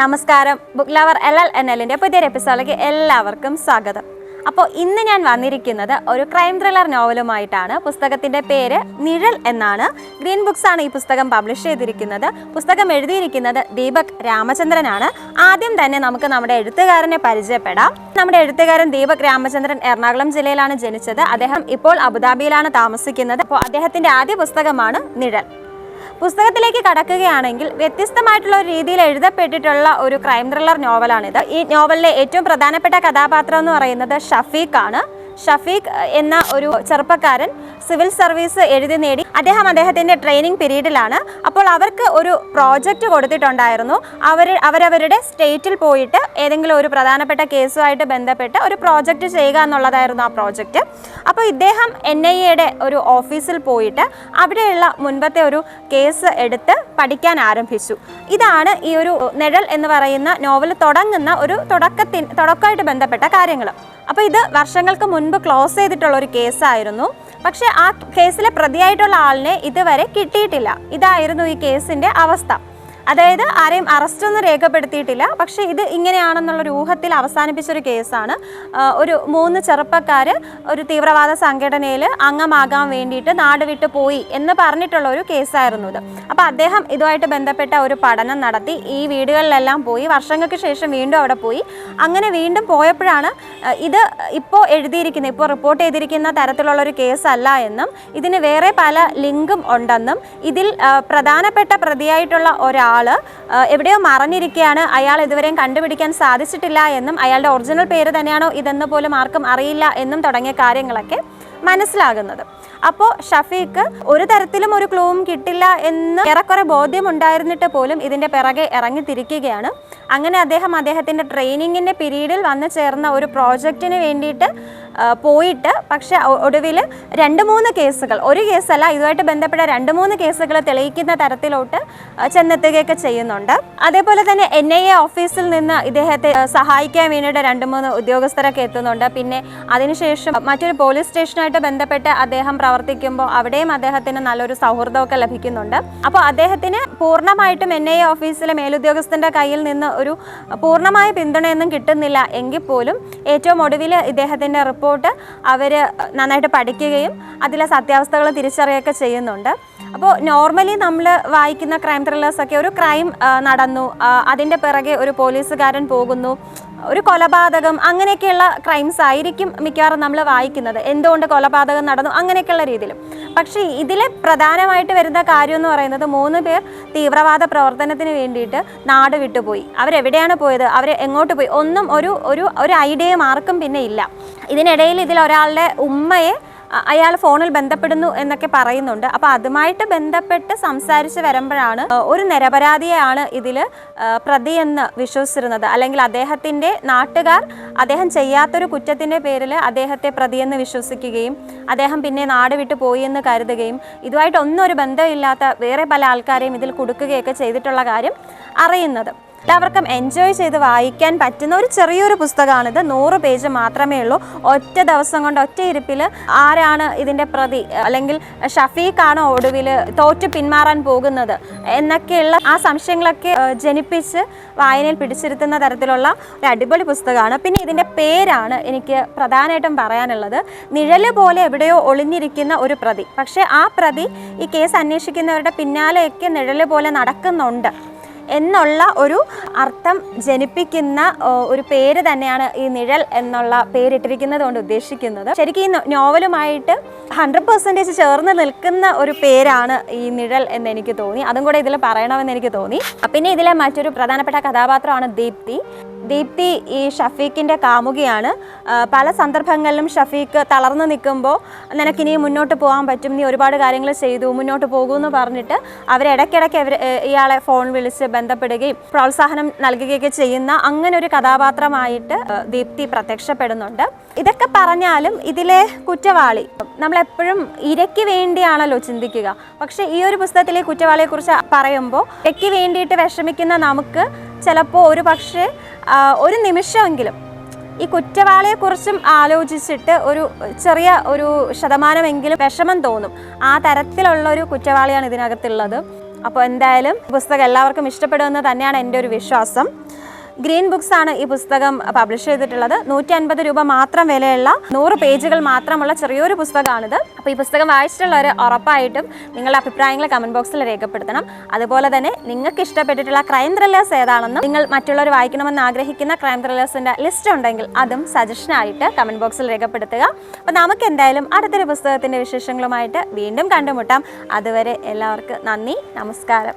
നമസ്കാരം. Book lover L L N എല്ലിന്റെ പുതിയൊരു എപ്പിസോഡിലേക്ക് എല്ലാവർക്കും സ്വാഗതം. അപ്പോൾ ഇന്ന് ഞാൻ വന്നിരിക്കുന്നത് ഒരു ക്രൈം ത്രില്ലർ നോവലുമായിട്ടാണ് പുസ്തകത്തിന്റെ പേര് നിഴൽ എന്നാണ്. ഗ്രീൻ ബുക്സ് ആണ് ഈ പുസ്തകം പബ്ലിഷ് ചെയ്തിരിക്കുന്നത്. പുസ്തകം എഴുതിയിരിക്കുന്നത് ദീപക് രാമചന്ദ്രനാണ്. ആദ്യം തന്നെ നമുക്ക് നമ്മുടെ എഴുത്തുകാരനെ പരിചയപ്പെടാം. നമ്മുടെ എഴുത്തുകാരൻ ദീപക് രാമചന്ദ്രൻ എറണാകുളം ജില്ലയിലാണ് ജനിച്ചത്. അദ്ദേഹം ഇപ്പോൾ അബുദാബിയിലാണ് താമസിക്കുന്നത്. അപ്പോൾ അദ്ദേഹത്തിന്റെ ആദ്യ പുസ്തകമാണ് നിഴൽ. പുസ്തകത്തിലേക്ക് കടക്കുകയാണെങ്കിൽ വ്യത്യസ്തമായിട്ടുള്ള ഒരു രീതിയിൽ എഴുതപ്പെട്ടിട്ടുള്ള ഒരു ക്രൈം ത്രില്ലർ നോവലാണിത് ഈ നോവലിലെ ഏറ്റവും പ്രധാനപ്പെട്ട കഥാപാത്രം എന്ന് പറയുന്നത് ഷഫീഖാണ്. ഷഫീഖ് എന്ന ഒരു ചെറുപ്പക്കാരൻ സിവിൽ സർവീസ് എഴുതി നേടി. അദ്ദേഹം അദ്ദേഹത്തിന്റെ ട്രെയിനിങ് പീരീഡിലാണ്. അപ്പോൾ അവർക്ക് ഒരു പ്രോജക്റ്റ് കൊടുത്തിട്ടുണ്ടായിരുന്നു. അവർ അവരവരുടെ സ്റ്റേറ്റിൽ പോയിട്ട് ഏതെങ്കിലും ഒരു പ്രധാനപ്പെട്ട കേസുമായിട്ട് ബന്ധപ്പെട്ട് ഒരു പ്രോജക്റ്റ് ചെയ്യുക എന്നുള്ളതായിരുന്നു ആ പ്രോജക്റ്റ് അപ്പോൾ ഇദ്ദേഹം എൻ ഐ എയുടെ ഒരു ഓഫീസിൽ പോയിട്ട് അവിടെയുള്ള മുൻപത്തെ ഒരു കേസ് എടുത്ത് പഠിക്കാൻ ആരംഭിച്ചു. ഇതാണ് ഈ ഒരു നിഴൽ എന്ന് പറയുന്ന നോവൽ തുടങ്ങുന്ന ഒരു തുടക്കത്തിന് തുടക്കമായിട്ട് ബന്ധപ്പെട്ട കാര്യങ്ങൾ. അപ്പോൾ ഇത് വർഷങ്ങൾക്ക് മുൻപ് ക്ലോസ് ചെയ്തിട്ടുള്ള ഒരു കേസായിരുന്നു പക്ഷേ ആ കേസിലെ പ്രതിയായിട്ടുള്ള ആളിനെ ഇതുവരെ കിട്ടിയിട്ടില്ല. ഇതായിരുന്നു ഈ കേസിന്റെ അവസ്ഥ. അതായത് ആരെയും അറസ്റ്റ് ഒന്നും രേഖപ്പെടുത്തിയിട്ടില്ല. പക്ഷേ ഇത് ഇങ്ങനെയാണെന്നുള്ളൊരു ഊഹത്തിൽ അവസാനിപ്പിച്ചൊരു കേസാണ്. ഒരു മൂന്ന് ചെറുപ്പക്കാർ ഒരു തീവ്രവാദ സംഘടനയിൽ അംഗമാകാൻ വേണ്ടിയിട്ട് നാട് വിട്ടു പോയി എന്ന് പറഞ്ഞിട്ടുള്ള ഒരു കേസായിരുന്നു ഇത്. അപ്പോൾ അദ്ദേഹം ഇതുമായിട്ട് ബന്ധപ്പെട്ട ഒരു പഠനം നടത്തി. ഈ വീടുകളിലെല്ലാം പോയി. വർഷങ്ങൾക്ക് ശേഷം വീണ്ടും അവിടെ പോയി. അങ്ങനെ വീണ്ടും പോയപ്പോഴാണ് ഇത് ഇപ്പോൾ എഴുതിയിരിക്കുന്ന ഇപ്പോൾ റിപ്പോർട്ട് ചെയ്തിരിക്കുന്ന തരത്തിലുള്ള ഒരു കേസല്ല എന്നും ഇതിന് വേറെ പല ലിങ്കും ഉണ്ടെന്നും ഇതിൽ പ്രധാനപ്പെട്ട പ്രതിയായിട്ടുള്ള ഒരാൾ എവിടെയോ മറഞ്ഞിരിക്കുകയാണ്. അയാൾ ഇതുവരെയും കണ്ടുപിടിക്കാൻ സാധിച്ചിട്ടില്ല എന്നും അയാളുടെ ഒറിജിനൽ പേര് തന്നെയാണോ ഇതെന്ന് പോലും ആർക്കും അറിയില്ല എന്നും തുടങ്ങിയ കാര്യങ്ങളൊക്കെ മനസ്സിലാകുന്നത്. അപ്പോൾ ഷഫീഖ് ഒരു തരത്തിലും ഒരു ക്ലൂവും കിട്ടില്ല എന്ന് ഏറെക്കുറെ ബോധ്യമുണ്ടായിരുന്നിട്ട് പോലും ഇതിന്റെ പിറകെ ഇറങ്ങിത്തിരിക്കുകയാണ്. അങ്ങനെ അദ്ദേഹം അദ്ദേഹത്തിന്റെ ട്രെയിനിങ്ങിന്റെ പീരീഡിൽ വന്നു ചേർന്ന ഒരു പ്രോജക്റ്റിന് വേണ്ടിയിട്ട് പോയിട്ട് പക്ഷേ ഒടുവിൽ രണ്ട് മൂന്ന് കേസുകൾ. ഒരു കേസല്ല ഇതുമായിട്ട് ബന്ധപ്പെട്ട രണ്ട് മൂന്ന് കേസുകൾ തെളിയിക്കുന്ന തരത്തിലോട്ട് ചെന്നെത്തുകയൊക്കെ ചെയ്യുന്നുണ്ട്. അതേപോലെ തന്നെ എൻ ഐ എ ഓഫീസിൽ നിന്ന് ഇദ്ദേഹത്തെ സഹായിക്കാൻ വേണ്ടിയിട്ട് രണ്ട് മൂന്ന് ഉദ്യോഗസ്ഥരൊക്കെ എത്തുന്നുണ്ട്. പിന്നെ അതിനുശേഷം മറ്റൊരു പോലീസ് സ്റ്റേഷനായിട്ട് ബന്ധപ്പെട്ട് അദ്ദേഹം പ്രവർത്തിക്കുമ്പോൾ അവിടെയും അദ്ദേഹത്തിന് നല്ലൊരു സൗഹൃദമൊക്കെ ലഭിക്കുന്നുണ്ട്. അപ്പോൾ അദ്ദേഹത്തിന് പൂർണമായിട്ടും എൻ ഐ എ ഓഫീസിലെ മേലുദ്യോഗസ്ഥന്റെ കയ്യിൽ നിന്ന് ഒരു പൂർണമായ പിന്തുണയൊന്നും കിട്ടുന്നില്ല. എങ്കിൽ പോലും ഏറ്റവും ഒടുവിൽ ഇദ്ദേഹത്തിന്റെ റിപ്പോർട്ട് അവർ നന്നായിട്ട് പഠിക്കുകയും അതിലെ സത്യാവസ്ഥകൾ തിരിച്ചറിയുകയൊക്കെ ചെയ്യുന്നുണ്ട്. അപ്പോൾ നോർമലി നമ്മൾ വായിക്കുന്ന ക്രൈം ത്രില്ലേഴ്സൊക്കെ ഒരു ക്രൈം നടന്നു. അതിന്റെ പിറകെ ഒരു പോലീസുകാരൻ പോകുന്നു. ഒരു കൊലപാതകം അങ്ങനെയൊക്കെയുള്ള ക്രൈംസ് ആയിരിക്കും മിക്കവാറും നമ്മൾ വായിക്കുന്നത്. എന്തുകൊണ്ട് കൊലപാതകം നടന്നു? അങ്ങനെയൊക്കെയുള്ള രീതിയിലും. പക്ഷേ ഇതിലെ പ്രധാനമായിട്ട് വരുന്ന കാര്യം എന്ന് പറയുന്നത് മൂന്ന് പേർ തീവ്രവാദ പ്രവർത്തനത്തിന് വേണ്ടിയിട്ട് നാട് വിട്ടുപോയി. അവരെവിടെയാണ് പോയത്? അവർ എങ്ങോട്ട് പോയി? ഒന്നും ഒരു ഒരു ഒരു ഐഡിയയും ആർക്കും പിന്നെ ഇല്ല. ഇതിനിടയിൽ ഇതിൽ ഒരാളുടെ ഉമ്മയെ അയാൾ ഫോണിൽ ബന്ധപ്പെടുന്നു എന്നൊക്കെ പറയുന്നുണ്ട്. അപ്പോൾ അതുമായിട്ട് ബന്ധപ്പെട്ട് സംസാരിച്ച് വരുമ്പോഴാണ് ഒരു നിരപരാധിയെയാണ് ഇതിൽ പ്രതിയെന്ന് വിശ്വസിച്ചിരുന്നത്. അല്ലെങ്കിൽ അദ്ദേഹത്തിന്റെ നാട്ടുകാർ അദ്ദേഹം ചെയ്യാത്തൊരു കുറ്റത്തിന്റെ പേരിൽ അദ്ദേഹത്തെ പ്രതിയെന്ന് വിശ്വസിക്കുകയും അദ്ദേഹം പിന്നെ നാട് വിട്ടു പോയി എന്ന് കരുതുകയും ഇതുമായിട്ട് ഒന്നും ഒരു ബന്ധമില്ലാത്ത വേറെ പല ആൾക്കാരെയും ഇതിൽ കൊടുക്കുകയൊക്കെ ചെയ്തിട്ടുള്ള കാര്യം അറിയുന്നത്. എല്ലാവർക്കും എൻജോയ് ചെയ്ത് വായിക്കാൻ പറ്റുന്ന ഒരു ചെറിയൊരു പുസ്തകമാണിത്. നൂറ് പേജ് മാത്രമേ ഉള്ളൂ. ഒറ്റ ദിവസം കൊണ്ട് ഒറ്റ ഇരിപ്പിൽ ആരാണ് ഇതിന്റെ പ്രതി? അല്ലെങ്കിൽ ഷഫീഖാണ് ഒടുവിൽ തോറ്റ് പിന്മാറാൻ പോകുന്നത്? എന്നൊക്കെയുള്ള ആ സംശയങ്ങളൊക്കെ ജനിപ്പിച്ച് വായനയിൽ പിടിച്ചിരുത്തുന്ന തരത്തിലുള്ള ഒരു അടിപൊളി പുസ്തകമാണ്. പിന്നെ ഇതിന്റെ പേരാണ് എനിക്ക് പ്രധാനമായിട്ടും പറയാനുള്ളത്. നിഴൽ പോലെ എവിടെയോ ഒളിഞ്ഞിരിക്കുന്ന ഒരു പ്രതി. പക്ഷേ ആ പ്രതി ഈ കേസ് അന്വേഷിക്കുന്നവരുടെ പിന്നാലെയൊക്കെ നിഴൽ പോലെ നടക്കുന്നുണ്ട്. എന്നുള്ള ഒരു അർത്ഥം ജനിപ്പിക്കുന്ന ഒരു പേര് തന്നെയാണ് ഈ നിഴൽ എന്നുള്ള പേരിട്ടിരിക്കുന്നത് കൊണ്ട് ഉദ്ദേശിക്കുന്നത്. ശരിക്കും ഈ നോവലുമായിട്ട് ഹൺഡ്രഡ് പെർസെന്റേജ് ചേർന്ന് നിൽക്കുന്ന ഒരു പേരാണ് ഈ നിഴൽ എന്ന് എനിക്ക് തോന്നി. അതും കൂടെ ഇതിൽ പറയണമെന്ന് എനിക്ക് തോന്നി. പിന്നെ ഇതിലെ മറ്റൊരു പ്രധാനപ്പെട്ട കഥാപാത്രമാണ് ദീപ്തി. ദീപ്തി ഈ ഷഫീഖിന്റെ കാമുകിയാണ്. പല സന്ദർഭങ്ങളിലും ഷഫീഖ് തളർന്നു നിൽക്കുമ്പോൾ നിനക്കിനി മുന്നോട്ട് പോകാൻ പറ്റും നീ ഒരുപാട് കാര്യങ്ങൾ ചെയ്തു മുന്നോട്ട് പോകുമെന്ന് പറഞ്ഞിട്ട് അവരിടയ്ക്കിടയ്ക്ക് അവർ ഇയാളെ ഫോൺ വിളിച്ച് ബന്ധപ്പെടുകയും പ്രോത്സാഹനം നൽകുകയൊക്കെ ചെയ്യുന്ന അങ്ങനെ ഒരു കഥാപാത്രമായിട്ട് ദീപ്തി പ്രത്യക്ഷപ്പെടുന്നുണ്ട്. ഇതൊക്കെ പറഞ്ഞാലും ഇതിലെ കുറ്റവാളി നമ്മളെപ്പോഴും ഇരയ്ക്ക് വേണ്ടിയാണല്ലോ ചിന്തിക്കുക. പക്ഷേ ഈ ഒരു പുസ്തകത്തിലെ കുറ്റവാളിയെക്കുറിച്ച് പറയുമ്പോൾ ഇരയ്ക്ക് വേണ്ടിയിട്ട് വിഷമിക്കുന്ന നമുക്ക് ചിലപ്പോൾ ഒരു പക്ഷേ ഒരു നിമിഷമെങ്കിലും ഈ കുറ്റവാളിയെക്കുറിച്ചും ആലോചിച്ചിട്ട് ഒരു ചെറിയ ഒരു ശതമാനമെങ്കിലും വിഷമം തോന്നും. ആ തരത്തിലുള്ള ഒരു കുറ്റവാളിയാണ് ഇതിനകത്തുള്ളത്. അപ്പോൾ എന്തായാലും പുസ്തകം എല്ലാവർക്കും ഇഷ്ടപ്പെടുമെന്ന് തന്നെയാണ് എന്റെ ഒരു വിശ്വാസം. ഗ്രീൻ ബുക്സ് ആണ് ഈ പുസ്തകം പബ്ലിഷ് ചെയ്തിട്ടുള്ളത്. നൂറ്റി അൻപത് രൂപ മാത്രം വിലയുള്ള നൂറ് പേജുകൾ മാത്രമുള്ള ചെറിയൊരു പുസ്തകമാണിത്. അപ്പോൾ ഈ പുസ്തകം വായിച്ചിട്ടുള്ളവർ ഉറപ്പായിട്ടും നിങ്ങളുടെ അഭിപ്രായങ്ങൾ കമന്റ് ബോക്സിൽ രേഖപ്പെടുത്തണം. അതുപോലെ തന്നെ നിങ്ങൾക്ക് ഇഷ്ടപ്പെട്ടിട്ടുള്ള ക്രൈം ത്രില്ലേഴ്സ് ഏതാണെന്നും നിങ്ങൾ മറ്റുള്ളവർ വായിക്കണമെന്ന് ആഗ്രഹിക്കുന്ന ക്രൈം ത്രില്ലേഴ്സിന്റെ ലിസ്റ്റ് ഉണ്ടെങ്കിൽ അതും സജഷനായിട്ട് കമന്റ് ബോക്സിൽ രേഖപ്പെടുത്തുക. അപ്പോൾ നമുക്ക് എന്തായാലും അടുത്തൊരു പുസ്തകത്തിന്റെ വിശേഷങ്ങളുമായിട്ട് വീണ്ടും കണ്ടുമുട്ടാം. അതുവരെ എല്ലാവർക്കും നന്ദി നമസ്കാരം.